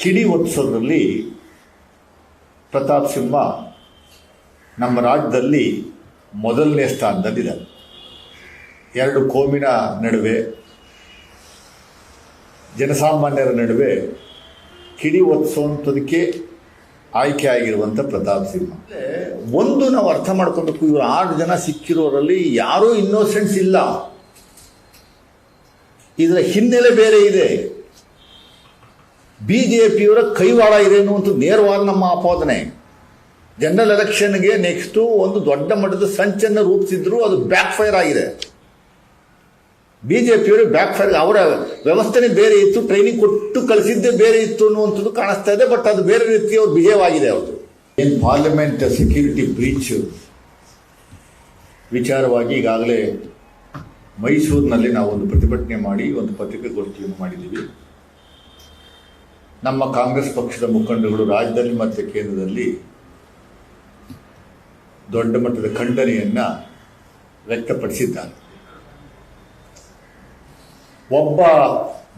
ಕಿಡಿ ಉತ್ಸವದಲ್ಲಿ ಪ್ರತಾಪ್ ಸಿಂಹ ನಮ್ಮ ರಾಜ್ಯದಲ್ಲಿ ಮೊದಲನೇ ಸ್ಥಾನದಲ್ಲಿದ್ದಾರೆ. ಎರಡು ಕೋಮಿನ ನಡುವೆ, ಜನಸಾಮಾನ್ಯರ ನಡುವೆ ಕಿಡಿ ಒತ್ಸೋಂಥದಕ್ಕೆ ಆಯ್ಕೆ ಆಗಿರುವಂಥ ಪ್ರತಾಪ್ ಸಿಂಹ. ಒಂದು ನಾವು ಅರ್ಥ ಮಾಡ್ಕೊಬೇಕು, ಇವರು ಆರು ಜನ ಸಿಕ್ಕಿರೋರಲ್ಲಿ ಯಾರೂ ಇನ್ನೋಸೆನ್ಸ್ ಇಲ್ಲ. ಇದರ ಹಿನ್ನೆಲೆ ಬೇರೆ ಇದೆ. ಬಿ ಜೆ ಪಿಯವರ ಕೈವಾಡ ಇದೆ ಅನ್ನುವಂಥ ನೇರವಾದ ನಮ್ಮ ಆಪಾದನೆ. ಜನರಲ್ ಎಲೆಕ್ಷನ್ಗೆ ನೆಕ್ಸ್ಟು ಒಂದು ದೊಡ್ಡ ಮಟ್ಟದ ಸಂಚನ್ನು ರೂಪಿಸಿದ್ರು ಅದು ಬ್ಯಾಕ್ ಫೈರ್ ಆಗಿದೆ. ಬಿ ಜೆ ಪಿಯವರು ಬ್ಯಾಕ್ ಫೈರ್ ಅವರ ವ್ಯವಸ್ಥೆನೇ ಬೇರೆ ಇತ್ತು ಟ್ರೈನಿಂಗ್ ಕೊಟ್ಟು ಕಳಿಸಿದ್ದೇ ಬೇರೆ ಇತ್ತು ಅನ್ನುವಂಥದ್ದು ಕಾಣಿಸ್ತಾ ಇದೆ ಬಟ್ ಅದು ಬೇರೆ ರೀತಿಯ ಅವ್ರು ಬಿಹೇವ್ ಆಗಿದೆ ಅವರು ಏನು ಪಾರ್ಲಿಮೆಂಟ್ ಸೆಕ್ಯೂರಿಟಿ ಬ್ರೀಚ್ ವಿಚಾರವಾಗಿ ಈಗಾಗಲೇ ಮೈಸೂರಿನಲ್ಲಿ ನಾವು ಒಂದು ಪ್ರತಿಭಟನೆ ಮಾಡಿ, ಒಂದು ಪತ್ರಿಕಾಗೋಷ್ಠಿಯನ್ನು ಮಾಡಿದ್ದೀವಿ. ನಮ್ಮ ಕಾಂಗ್ರೆಸ್ ಪಕ್ಷದ ಮುಖಂಡಗಳು ರಾಜ್ಯದಲ್ಲಿ ಮತ್ತು ಕೇಂದ್ರದಲ್ಲಿ ದೊಡ್ಡ ಮಟ್ಟದ ಖಂಡನೆಯನ್ನು ವ್ಯಕ್ತಪಡಿಸಿದ್ದಾರೆ. ಒಬ್ಬ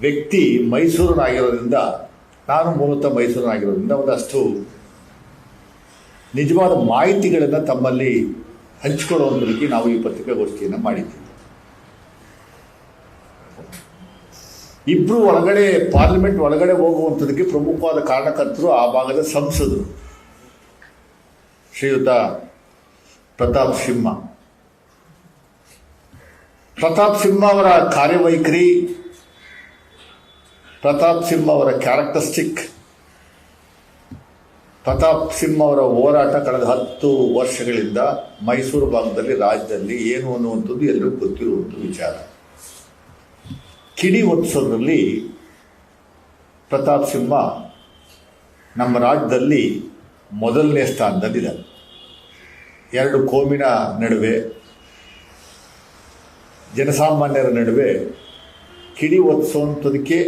ವ್ಯಕ್ತಿ ಮೈಸೂರಿನಾಗಿರೋದ್ರಿಂದ, ನಾನು ಮೂಲತಃ ಮೈಸೂರಿನಾಗಿರೋದ್ರಿಂದ ಒಂದಷ್ಟು ನಿಜವಾದ ಮಾಹಿತಿಗಳನ್ನು ತಮ್ಮಲ್ಲಿ ಹಂಚಿಕೊಳ್ಳುವಂಥದಕ್ಕೆ ನಾವು ಈ ಪತ್ರಿಕಾಗೋಷ್ಠಿಯನ್ನು ಮಾಡಿದ್ದೀವಿ. ಇಬ್ಬರು ಒಳಗಡೆ ಪಾರ್ಲಿಮೆಂಟ್ ಒಳಗಡೆ ಹೋಗುವಂಥದಕ್ಕೆ ಪ್ರಮುಖವಾದ ಕಾರಣಕರ್ತರು ಆ ಭಾಗದ ಸಂಸದರು. ಶ್ರೀಯುತ ಪ್ರತಾಪ್ ಸಿಂಹ. ಪ್ರತಾಪ್ ಸಿಂಹ ಅವರ ಕಾರ್ಯವೈಖರಿ, ಪ್ರತಾಪ್ ಸಿಂಹ ಅವರ ಕ್ಯಾರೆಕ್ಟರಿಸ್ಟಿಕ್ ಪ್ರತಾಪ್ ಸಿಂಹ ಅವರ ಹೋರಾಟ ಕಳೆದ ಹತ್ತು ವರ್ಷಗಳಿಂದ ಮೈಸೂರು ಭಾಗದಲ್ಲಿ ರಾಜ್ಯದಲ್ಲಿ ಏನು ಅನ್ನುವಂಥದ್ದು ಎಲ್ಲರಿಗೂ ಗೊತ್ತಿರುವಂಥ ವಿಚಾರ. ಕಿಡಿ ಉತ್ಸವದಲ್ಲಿ ಪ್ರತಾಪ್ ಸಿಂಹ ನಮ್ಮ ರಾಜ್ಯದಲ್ಲಿ ಮೊದಲನೇ ಸ್ಥಾನದಲ್ಲಿದ್ದಾರೆ ಎರಡು ಕೋಮಿನ ನಡುವೆ, ಜನಸಾಮಾನ್ಯರ ನಡುವೆ ಕಿಡಿ ಒತ್ಸುವಂಥದಕ್ಕೆ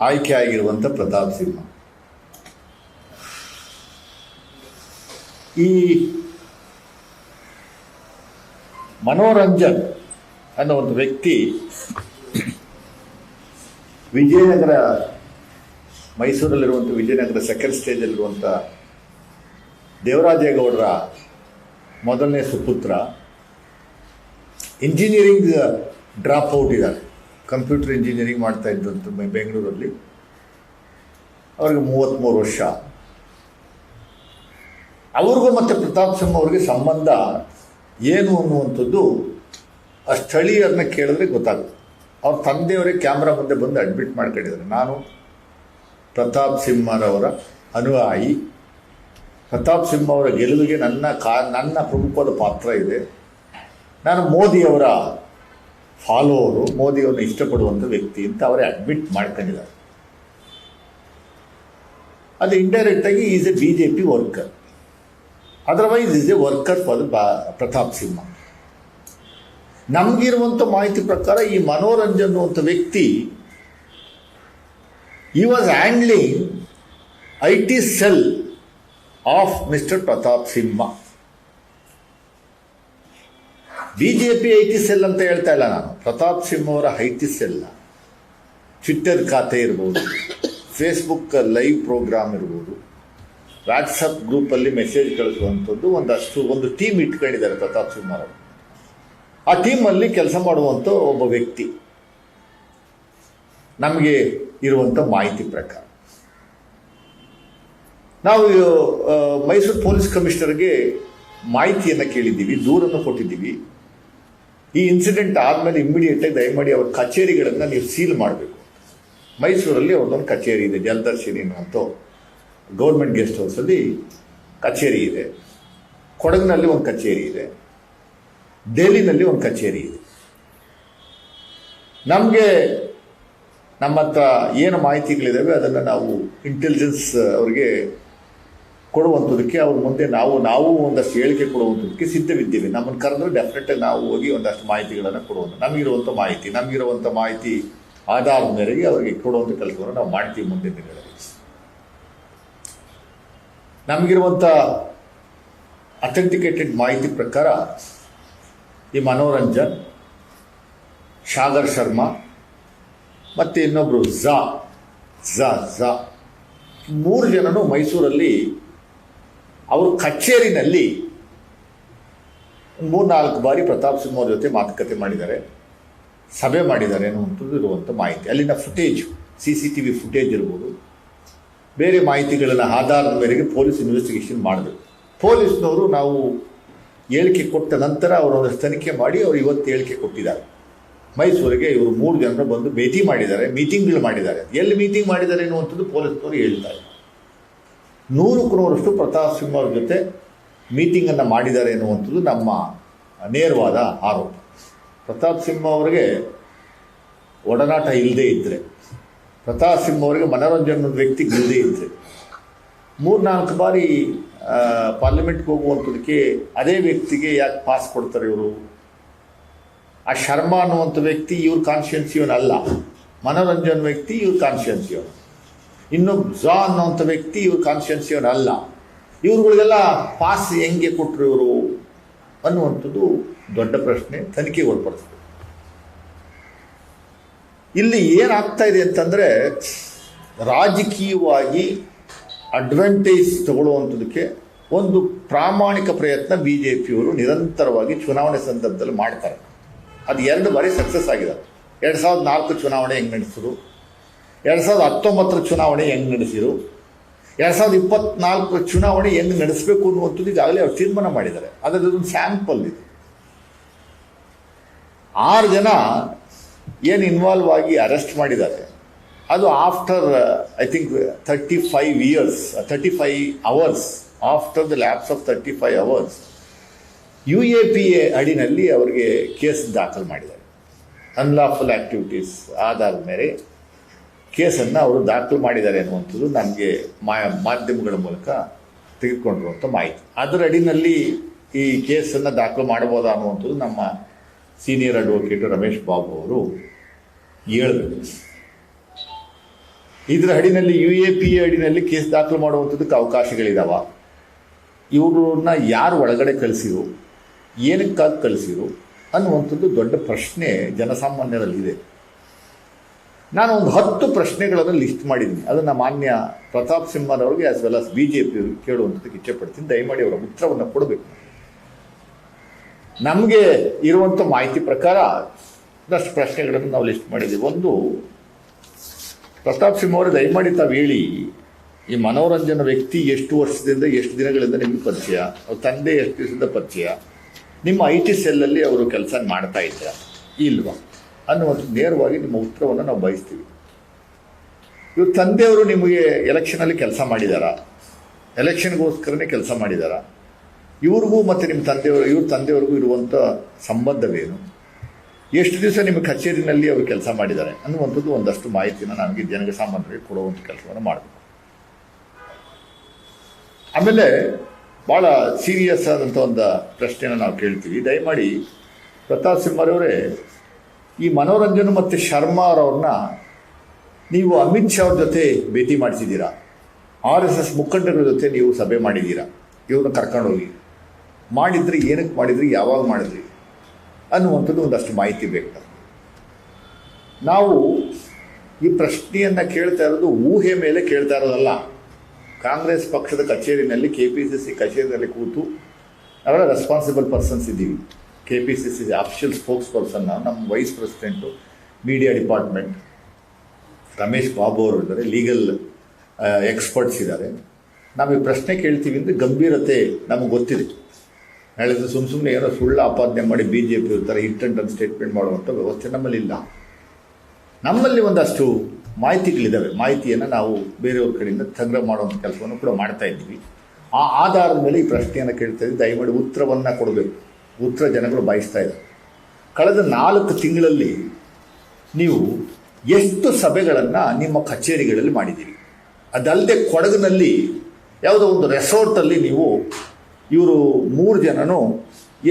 ಆಯ್ಕೆ ಆಗಿರುವಂಥ ಪ್ರತಾಪ್ ಸಿಂಹ. ಈ ಮನೋರಂಜನ್ ಅನ್ನೋ ಒಂದು ವ್ಯಕ್ತಿ ವಿಜಯನಗರ ಮೈಸೂರಲ್ಲಿರುವಂಥ ವಿಜಯನಗರ ಸೆಕೆಂಡ್ ಸ್ಟೇಜಲ್ಲಿರುವಂಥ ದೇವರಾಜೇಗೌಡರ ಮೊದಲನೇ ಸುಪುತ್ರ. ಇಂಜಿನಿಯರಿಂಗ್ ಡ್ರಾಪ್ ಔಟ್ ಇದ್ದಾರೆ. ಕಂಪ್ಯೂಟರ್ ಇಂಜಿನಿಯರಿಂಗ್ ಮಾಡ್ತಾ ಇದ್ದಂಥ ಬೆಂಗಳೂರಲ್ಲಿ. ಅವ್ರಿಗೆ ಮೂವತ್ತ್ಮೂರು ವರ್ಷ. ಅವ್ರಿಗೂ ಮತ್ತು ಪ್ರತಾಪ್ ಸಿಂಹ ಅವ್ರಿಗೆ ಸಂಬಂಧ ಏನು ಅನ್ನುವಂಥದ್ದು ಆ ಸ್ಥಳೀಯರನ್ನ ಕೇಳಿದ್ರೆ ಗೊತ್ತಾಗುತ್ತೆ. ಅವ್ರ ತಂದೆಯವರೇ ಕ್ಯಾಮ್ರಾ ಮುಂದೆ ಬಂದು ಅಡ್ಮಿಟ್ ಮಾಡ್ಕೊಂಡಿದ್ದಾರೆ. ನಾನು ಪ್ರತಾಪ್ ಸಿಂಹರವರ ಅನುಯಾಯಿ. ಪ್ರತಾಪ್ ಸಿಂಹ ಅವರ ಗೆಲುವಿಗೆ ನನ್ನ ಕಾ, ನನ್ನ ಪ್ರಮುಖವಾದ ಪಾತ್ರ ಇದೆ. ನಾನು ಮೋದಿಯವರ ಫಾಲೋವರು ಮೋದಿಯವ್ರನ್ನ ಇಷ್ಟಪಡುವಂಥ ವ್ಯಕ್ತಿ ಅಂತ ಅವರೇ ಅಡ್ಮಿಟ್ ಮಾಡ್ಕೊಂಡಿದ್ದಾರೆ. ಅದು ಇಂಡೈರೆಕ್ಟಾಗಿ is a B J P worker otherwise is a worker for ಬಾ ಪ್ರತಾಪ್ ಸಿಂಹ. ನಮಗಿರುವಂಥ ಮಾಹಿತಿ ಪ್ರಕಾರ ಈ ಮನೋರಂಜನ್ ಅನ್ನುವಂಥ ವ್ಯಕ್ತಿ ಈ was handling I T cell of mister Pratap Simha B J P I T cell ಅಂತ ಹೇಳ್ತಾ ಇಲ್ಲ ನಾನು. ಪ್ರತಾಪ್ ಸಿಂಹ ಅವರ ಐ ಟಿ ಸೆಲ್ ಟ್ವಿಟ್ಟರ್ ಖಾತೆ ಇರ್ಬೋದು ಫೇಸ್ಬುಕ್ ಲೈವ್ ಪ್ರೋಗ್ರಾಮ್ ಇರ್ಬೋದು ವಾಟ್ಸಪ್ ಗ್ರೂಪಲ್ಲಿ ಮೆಸೇಜ್ ಕಳಿಸುವಂಥದ್ದು ಒಂದಷ್ಟು, ಒಂದು ಟೀಮ್ ಇಟ್ಕೊಂಡಿದ್ದಾರೆ ಪ್ರತಾಪ್ ಸಿಂಹ ಅವರು. ಆ ಟೀಮಲ್ಲಿ ಕೆಲಸ ಮಾಡುವಂಥ ಒಬ್ಬ ವ್ಯಕ್ತಿ ನಮಗೆ ಇರುವಂಥ ಮಾಹಿತಿ ಪ್ರಕಾರ. ನಾವು ಮೈಸೂರು ಪೊಲೀಸ್ ಕಮಿಷನರ್ಗೆ ಮಾಹಿತಿಯನ್ನು ಕೇಳಿದ್ದೀವಿ, ದೂರನ್ನು ಕೊಟ್ಟಿದ್ದೀವಿ. ಈ ಇನ್ಸಿಡೆಂಟ್ ಆದಮೇಲೆ ಇಮ್ಮಿಡಿಯೇಟಾಗಿ ದಯಮಾಡಿ ಅವ್ರ ಕಚೇರಿಗಳನ್ನು ನೀವು ಸೀಲ್ ಮಾಡಬೇಕು. ಮೈಸೂರಲ್ಲಿ ಅವ್ರದ್ದೊಂದು ಕಚೇರಿ ಇದೆ, ಜಲದರ್ಶಿನಿ ಅಂತ ಗೌರ್ಮೆಂಟ್ ಗೆಸ್ಟ್ ಹೌಸಲ್ಲಿ ಕಚೇರಿ ಇದೆ. ಕೊಡಗಿನಲ್ಲಿ ಒಂದು ಕಚೇರಿ ಇದೆ. ಡೆಲ್ಲಿನಲ್ಲಿ ಒಂದು ಕಚೇರಿ ಇದೆ. ನಮಗೆ ನಮ್ಮ ಹತ್ರ ಏನು ಮಾಹಿತಿಗಳಿದ್ದಾವೆ ಅದನ್ನು ನಾವು ಇಂಟೆಲಿಜೆನ್ಸ್ ಅವರಿಗೆ ಕೊಡುವಂಥದ್ದಕ್ಕೆ ಅವ್ರ ಮುಂದೆ ನಾವು ನಾವು ಒಂದಷ್ಟು ಹೇಳಿಕೆ ಕೊಡುವಂಥದ್ದಕ್ಕೆ ಸಿದ್ಧವಿದ್ದೇವೆ. ನಮ್ಮನ್ನು ಕರೆದ್ರೆ ಡೆಫಿನೆಟಾಗಿ ನಾವು ಹೋಗಿ ಒಂದಷ್ಟು ಮಾಹಿತಿಗಳನ್ನು ಕೊಡುವಂಥ, ನಮಗಿರುವಂಥ ಮಾಹಿತಿ ನಮಗಿರುವಂಥ ಮಾಹಿತಿ ಆಧಾರದ ಮೇರೆಗೆ ಅವರಿಗೆ ಕೊಡುವಂಥ ಕೆಲಸವನ್ನು ನಾವು ಮಾಡ್ತೀವಿ ಮುಂದಿನ ದಿನಗಳಲ್ಲಿ. ನಮಗಿರುವಂಥ ಅಥೆಂಟಿಕೇಟೆಡ್ ಮಾಹಿತಿ ಪ್ರಕಾರ ಈ ಮನೋರಂಜನ್ ಶಾಗರ್ ಶರ್ಮಾ, ಮತ್ತು ಇನ್ನೊಬ್ಬರು ಝಾ ಝಾ ಝಾ. ಮೂರು ಜನನು ಮೈಸೂರಲ್ಲಿ ಅವರು ಕಚೇರಿನಲ್ಲಿ ಮೂರ್ನಾಲ್ಕು ಬಾರಿ ಪ್ರತಾಪ್ ಸಿಂಹ ಅವ್ರ ಜೊತೆ ಮಾತುಕತೆ ಮಾಡಿದ್ದಾರೆ, ಸಭೆ ಮಾಡಿದ್ದಾರೆ ಅನ್ನುವಂಥದ್ದು ಇರುವಂಥ ಮಾಹಿತಿ. ಅಲ್ಲಿನ footage C C T V footage ಇರ್ಬೋದು. ಬೇರೆ ಮಾಹಿತಿಗಳನ್ನು ಆಧಾರದ ಮೇರೆಗೆ ಪೊಲೀಸ್ ಇನ್ವೆಸ್ಟಿಗೇಷನ್ ಮಾಡಬೇಕು. ಪೊಲೀಸ್ನವರು ನಾವು ಹೇಳಿಕೆ ಕೊಟ್ಟ ನಂತರ ಅವರೊಂದು ತನಿಖೆ ಮಾಡಿ ಅವರು ಇವತ್ತು ಹೇಳಿಕೆ ಕೊಟ್ಟಿದ್ದಾರೆ. ಮೈಸೂರಿಗೆ ಇವರು ಮೂರು ಜನರು ಬಂದು ಭೇಟಿ ಮಾಡಿದ್ದಾರೆ ಮೀಟಿಂಗ್ಗಳು ಮಾಡಿದ್ದಾರೆ. ಎಲ್ಲಿ ಮೀಟಿಂಗ್ ಮಾಡಿದ್ದಾರೆ ಅನ್ನುವಂಥದ್ದು ಪೊಲೀಸ್ನವರು ಹೇಳ್ತಾರೆ ನೂರು ನೂರಷ್ಟು ಪ್ರತಾಪ್ ಸಿಂಹ ಅವ್ರ ಜೊತೆ ಮೀಟಿಂಗನ್ನು ಮಾಡಿದ್ದಾರೆ ಎನ್ನುವಂಥದ್ದು ನಮ್ಮ ನೇರವಾದ ಆರೋಪ. ಪ್ರತಾಪ್ ಸಿಂಹ ಅವರಿಗೆ ಒಡನಾಟ ಇಲ್ಲದೇ ಇದ್ದರೆ ಪ್ರತಾಪ್ ಸಿಂಹ ಅವರಿಗೆ ಮನೋರಂಜನೆ ವ್ಯಕ್ತಿ ಇಲ್ಲದೇ ಇದ್ದರೆ ಮೂರ್ನಾಲ್ಕು ಬಾರಿ ಪಾರ್ಲಿಮೆಂಟ್ಗೆ ಹೋಗುವಂಥದಕ್ಕೆ ಅದೇ ವ್ಯಕ್ತಿಗೆ ಯಾಕೆ ಪಾಸ್ ಕೊಡ್ತಾರೆ ಇವರು? ಆ ಶರ್ಮಾ ಅನ್ನುವಂಥ ವ್ಯಕ್ತಿ ಇವ್ರ ಕಾನ್ಶಿಯನ್ಸ್ ಅಲ್ಲ. ಮನೋರಂಜನ್ ವ್ಯಕ್ತಿ ಇವ್ರ ಕಾನ್ಶಿಯನ್ಸ್ ಇವನು. ಇನ್ನು ಝಾ ಅನ್ನುವಂಥ ವ್ಯಕ್ತಿ ಇವ್ರ ಕಾನ್ಶಿಯನ್ಸ್ ಅಲ್ಲ. ಇವ್ರುಗಳಿಗೆಲ್ಲ ಪಾಸ್ ಹೆಂಗೆ ಕೊಟ್ಟರು ಇವರು? ಅನ್ನುವಂಥದ್ದು ದೊಡ್ಡ ಪ್ರಶ್ನೆ ತನಿಖೆಗೆ ಒಳಪಡ್ತದೆ ಇಲ್ಲಿ ಏನಾಗ್ತಾ ಇದೆ ಅಂತಂದರೆ ರಾಜಕೀಯವಾಗಿ ಅಡ್ವಾಂಟೇಜ್ ತಗೊಳ್ಳುವಂಥದಕ್ಕೆ ಒಂದು ಪ್ರಾಮಾಣಿಕ ಪ್ರಯತ್ನ ಬಿ ಜೆ ಪಿಯವರು ನಿರಂತರವಾಗಿ ಚುನಾವಣೆ ಸಂದರ್ಭದಲ್ಲಿ ಮಾಡ್ತಾರೆ. ಅದು ಎರಡು ಬಾರಿ ಸಕ್ಸಸ್ ಆಗಿದೆ. ಎರಡು ಸಾವಿರದ ನಾಲ್ಕು ಚುನಾವಣೆ ಹೆಂಗೆ ನಡೆಸಿದ್ರು? ಎರಡು ಸಾವಿರದ ಹತ್ತೊಂಬತ್ತರ ಚುನಾವಣೆ ಹೆಂಗೆ ನಡೆಸಿದ್ರು? ಎರಡು ಸಾವಿರದ ಇಪ್ಪತ್ನಾಲ್ಕು ಚುನಾವಣೆ ಹೆಂಗೆ ನಡೆಸಬೇಕು ಅನ್ನುವಂಥದ್ದು ಈಗಾಗಲೇ ಅವ್ರು ತೀರ್ಮಾನ ಮಾಡಿದ್ದಾರೆ. ಅದರದೊಂದು ಸ್ಯಾಂಪಲ್ ಇದು. ಆರು ಜನ ಏನು ಇನ್ವಾಲ್ವ್ ಆಗಿ ಅರೆಸ್ಟ್ ಮಾಡಿದ್ದಾರೆ. ಅದು after I think thirty five years thirty five hours after the lapse of thirty five hours U A P A ಅಡಿನಲ್ಲಿ ಅವರಿಗೆ ಕೇಸ್ ದಾಖಲು ಮಾಡಿದ್ದಾರೆ. ಅನ್ಲಾಫುಲ್ ಆ್ಯಕ್ಟಿವಿಟೀಸ್ ಆಧಾರದ ಮೇಲೆ ಕೇಸನ್ನು ಅವರು ದಾಖಲು ಮಾಡಿದ್ದಾರೆ ಅನ್ನುವಂಥದ್ದು ನನಗೆ ಮಾಧ್ಯಮಗಳ ಮೂಲಕ ತೆಗೆದುಕೊಂಡಿರುವಂಥ ಮಾಹಿತಿ. ಅದರ ಅಡಿನಲ್ಲಿ ಈ ಕೇಸನ್ನು ದಾಖಲು ಮಾಡಬಹುದಾ ಅನ್ನುವಂಥದ್ದು ನಮ್ಮ ಸೀನಿಯರ್ ಅಡ್ವೊಕೇಟ್ ರಮೇಶ್ ಬಾಬು ಅವರು ಹೇಳಬೇಕು. ಇದರ ಅಡಿನಲ್ಲಿ ಯು ಎ ಪಿ ಅಡಿನಲ್ಲಿ ಕೇಸ್ ದಾಖಲು ಮಾಡುವಂಥದ್ದಕ್ಕೆ ಅವಕಾಶಗಳಿದಾವ. ಇವ್ರನ್ನ ಯಾರು ಒಳಗಡೆ ಕಳಿಸಿರು? ಏನಕ್ಕಾಗಿ ಕಳಿಸಿರು? ಅನ್ನುವಂಥದ್ದು ದೊಡ್ಡ ಪ್ರಶ್ನೆ ಜನಸಾಮಾನ್ಯರಲ್ಲಿದೆ. ನಾನು ಒಂದು ಹತ್ತು ಪ್ರಶ್ನೆಗಳನ್ನು ಲಿಸ್ಟ್ ಮಾಡಿದ್ದೀನಿ. ಅದನ್ನು ಮಾನ್ಯ Pratap ಸಿಂಹನವ್ರಿಗೆ as well as B J ಪಿಯವ್ರಿಗೆ ಕೇಳುವಂಥದ್ದಕ್ಕೆ ಇಚ್ಛೆಪಡ್ತೀನಿ. ದಯಮಾಡಿ ಅವರ ಉತ್ತರವನ್ನು ಕೊಡಬೇಕು. ನಮಗೆ ಇರುವಂಥ ಮಾಹಿತಿ ಪ್ರಕಾರ ಒಂದಷ್ಟು ಪ್ರಶ್ನೆಗಳನ್ನು ನಾವು ಲಿಸ್ಟ್ ಮಾಡಿದ್ದೀವಿ. ಒಂದು ಪ್ರತಾಪ್ ಸಿಂಹ ಅವರು ದಯಮಾಡಿ ತಾವು ಹೇಳಿ, ಈ ಮನೋರಂಜನ ವ್ಯಕ್ತಿ ಎಷ್ಟು ವರ್ಷದಿಂದ, ಎಷ್ಟು ದಿನಗಳಿಂದ ನಿಮಗೆ ಪರಿಚಯ? ಅವ್ರ ತಂದೆ ಎಷ್ಟು ದಿವಸದಿಂದ ಪರಿಚಯ? ನಿಮ್ಮ ಐ ಟಿ ಸೆಲ್ಲಲ್ಲಿ ಅವರು ಕೆಲಸ ಮಾಡ್ತಾ ಇದ್ರ, ಇಲ್ವಾ? ಅನ್ನುವಂಥ ನೇರವಾಗಿ ನಿಮ್ಮ ಉತ್ತರವನ್ನು ನಾವು ಬಯಸ್ತೀವಿ. ಇವ್ರ ತಂದೆಯವರು ನಿಮಗೆ ಎಲೆಕ್ಷನಲ್ಲಿ ಕೆಲಸ ಮಾಡಿದಾರಾ. ಎಲೆಕ್ಷನ್ಗೋಸ್ಕರನೇ ಕೆಲಸ ಮಾಡಿದಾರ. ಇವ್ರಿಗೂ ಮತ್ತು ನಿಮ್ಮ ತಂದೆಯವರು, ಇವ್ರ ತಂದೆಯವ್ರಿಗೂ ಇರುವಂಥ ಸಂಬಂಧವೇನು? ಎಷ್ಟು ದಿವಸ ನಿಮ್ಮ ಕಚೇರಿನಲ್ಲಿ ಅವರು ಕೆಲಸ ಮಾಡಿದ್ದಾರೆ ಅನ್ನುವಂಥದ್ದು ಒಂದಷ್ಟು ಮಾಹಿತಿನ ನಮಗೆ ಸಾಮಾನ್ಯರಿಗೆ ಕೊಡುವಂಥ ಕೆಲಸವನ್ನು ಮಾಡಬೇಕು. ಆಮೇಲೆ ಭಾಳ ಸೀರಿಯಸ್ ಆದಂಥ ಒಂದು ಪ್ರಶ್ನೆಯನ್ನು ನಾವು ಕೇಳ್ತೀವಿ. ದಯಮಾಡಿ ಪ್ರತಾಪ್ ಸಿಂಹರವರೇ ಈ ಮನೋರಂಜನ್ ಮತ್ತು ಶರ್ಮಾ ಅವ್ರವ್ರನ್ನ ನೀವು ಅಮಿತ್ ಶಾ ಅವ್ರ ಜೊತೆ ಭೇಟಿ ಮಾಡಿಸಿದ್ದೀರಾ? ಆರ್ ಎಸ್ ಎಸ್ ಮುಖಂಡರ ಜೊತೆ ನೀವು ಸಭೆ ಮಾಡಿದ್ದೀರಾ? ಇವ್ರನ್ನ ಕರ್ಕೊಂಡೋಗಿ ಮಾಡಿದ್ರಿ ಏನಕ್ಕೆ ಮಾಡಿದ್ರಿ? ಯಾವಾಗ ಮಾಡಿದ್ರಿ? ಅನ್ನುವಂಥದ್ದು ಒಂದಷ್ಟು ಮಾಹಿತಿ ಬೇಕು. ನಾವು ಈ ಪ್ರಶ್ನೆಯನ್ನು ಕೇಳ್ತಾ ಇರೋದು ಊಹೆ ಮೇಲೆ ಕೇಳ್ತಾ ಇರೋದಲ್ಲ. ಕಾಂಗ್ರೆಸ್ ಪಕ್ಷದ ಕಚೇರಿನಲ್ಲಿ ಕೆ ಪಿ ಸಿ ಸಿ ಕಚೇರಿನಲ್ಲಿ ಕೂತು ಅವರ ರೆಸ್ಪಾನ್ಸಿಬಲ್ ಪರ್ಸನ್ಸ್ ಇದ್ದೀವಿ. K P C C official spokesperson ನಮ್ಮ vice president media department Ramesh Babu ಅವರು ಇದ್ದಾರೆ ಲೀಗಲ್ ಎಕ್ಸ್ಪರ್ಟ್ಸ್ ಇದ್ದಾರೆ. ನಾವು ಈ ಪ್ರಶ್ನೆ ಕೇಳ್ತೀವಿ ಅಂದರೆ ಗಂಭೀರತೆ ನಮಗೆ ಗೊತ್ತಿದೆ. ಹೇಳಿದ್ರೆ ಸುಮ್ಮ ಸುಮ್ಮನೆ ಏನೋ ಸುಳ್ಳು ಆಪಾದನೆ ಮಾಡಿ ಬಿ ಜೆ ಪಿ ಇರ್ತಾರೆ ಅಂಡ್ ಸ್ಟೇಟ್ಮೆಂಟ್ ಮಾಡುವಂಥ ವ್ಯವಸ್ಥೆ ನಮ್ಮಲ್ಲಿಲ್ಲ. ನಮ್ಮಲ್ಲಿ ಒಂದಷ್ಟು ಮಾಹಿತಿಗಳಿದ್ದಾವೆ ಮಾಹಿತಿಯನ್ನು ನಾವು ಬೇರೆಯವ್ರ ಕಡೆಯಿಂದ ಸಂಗ್ರಹ ಮಾಡುವಂಥ ಕೆಲಸವನ್ನು ಕೂಡ ಮಾಡ್ತಾ ಇದ್ದೀವಿ. ಆ ಆಧಾರದ ಮೇಲೆ ಈ ಪ್ರಶ್ನೆಯನ್ನು ಕೇಳ್ತಾ ಇದ್ದೀವಿ. ದಯಮಾಡಿ ಉತ್ತರವನ್ನು ಕೊಡಬೇಕು. ಉತ್ತರ ಜನಗಳು ಬಯಸ್ತಾ ಇದ್ದಾರೆ. ಕಳೆದ ನಾಲ್ಕು ತಿಂಗಳಲ್ಲಿ ನೀವು ಎಷ್ಟು ಸಭೆಗಳನ್ನು ನಿಮ್ಮ ಕಚೇರಿಗಳಲ್ಲಿ ಮಾಡಿದ್ದೀರಿ? ಅದಲ್ಲದೆ ಕೊಡಗಿನಲ್ಲಿ ಯಾವುದೋ ಒಂದು ರೆಸಾರ್ಟಲ್ಲಿ ನೀವು ಇವರು ಮೂರು ಜನನು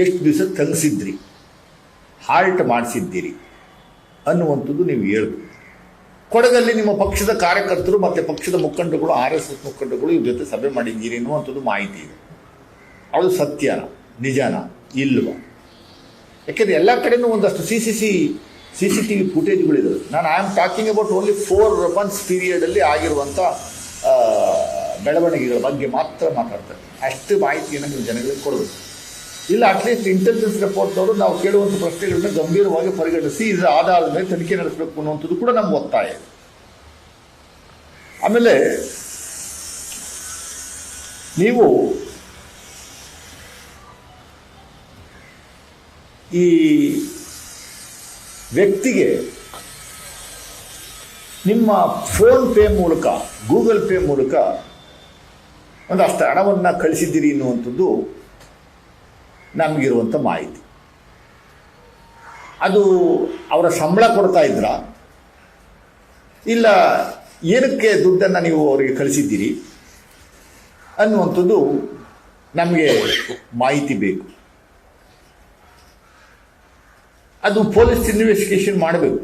ಎಷ್ಟು ದಿವಸ ತಂಗಿಸಿದ್ರಿ? ಹಾಲ್ಟ್ ಮಾಡಿಸಿದ್ದೀರಿ ಅನ್ನುವಂಥದ್ದು ನೀವು ಹೇಳ್ಬೋದು ಕೊಡಗಲ್ಲಿ ನಿಮ್ಮ ಪಕ್ಷದ ಕಾರ್ಯಕರ್ತರು ಮತ್ತು ಪಕ್ಷದ ಮುಖಂಡಗಳು ಆರ್ ಎಸ್ ಎಸ್ ಮುಖಂಡಗಳು ಇವ್ರ ಜೊತೆ ಸಭೆ ಮಾಡಿದ್ದೀರಿ ಅನ್ನುವಂಥದ್ದು ಮಾಹಿತಿ ಇದೆ. ಅದು ಸತ್ಯನ, ನಿಜಾನ, ಇಲ್ವ? ಯಾಕೆಂದರೆ ಎಲ್ಲ ಕಡೆಯೂ ಒಂದಷ್ಟು C C C C C T V ಫುಟೇಜ್ಗಳಿದ್ದಾವೆ ನಾನು I am talking about only four months ಪೀರಿಯಡಲ್ಲಿ ಆಗಿರುವಂಥ ಬೆಳವಣಿಗೆಗಳ ಬಗ್ಗೆ ಮಾತ್ರ ಮಾತಾಡ್ತಾರೆ. ಅಷ್ಟು ಮಾಹಿತಿ ನೀವು ಜನಗಳಿಗೆ ಕೊಡಬೇಕು ಇಲ್ಲ ಅಟ್ಲೀಸ್ಟ್ ಇಂಟೆಲಿಜೆನ್ಸ್ ರಿಪೋರ್ಟ್ನವರು ನಾವು ಕೇಳುವಂಥ ಪ್ರಶ್ನೆಗಳನ್ನ ಗಂಭೀರವಾಗಿ ಪರಿಗಣಿಸಿ, ಇದರ ಆಧಾರದ ಮೇಲೆ ತನಿಖೆ ನಡೆಸಬೇಕು ಅನ್ನುವಂಥದ್ದು ಕೂಡ ನಮ್ಮ ಒತ್ತಾಯ. ಆಮೇಲೆ, ನೀವು ಈ ವ್ಯಕ್ತಿಗೆ ನಿಮ್ಮ ಫೋನ್ ಪೇ ಮೂಲಕ, ಗೂಗಲ್ ಪೇ ಮೂಲಕ ಒಂದಷ್ಟು ಹಣವನ್ನು ಕಳಿಸಿದ್ದೀರಿ ಅನ್ನುವಂಥದ್ದು ನಮಗಿರುವಂಥ ಮಾಹಿತಿ. ಅದು ಅವರ ಸಂಬಳ ಕೊಡ್ತಾ ಇದ್ರ, ಇಲ್ಲ ಏನಕ್ಕೆ ದುಡ್ಡನ್ನು ನೀವು ಅವರಿಗೆ ಕಳಿಸಿದ್ದೀರಿ ಅನ್ನುವಂಥದ್ದು ನಮಗೆ ಮಾಹಿತಿ ಬೇಕು. ಅದು ಪೊಲೀಸ್ ಇನ್ವೆಸ್ಟಿಗೇಷನ್ ಮಾಡಬೇಕು.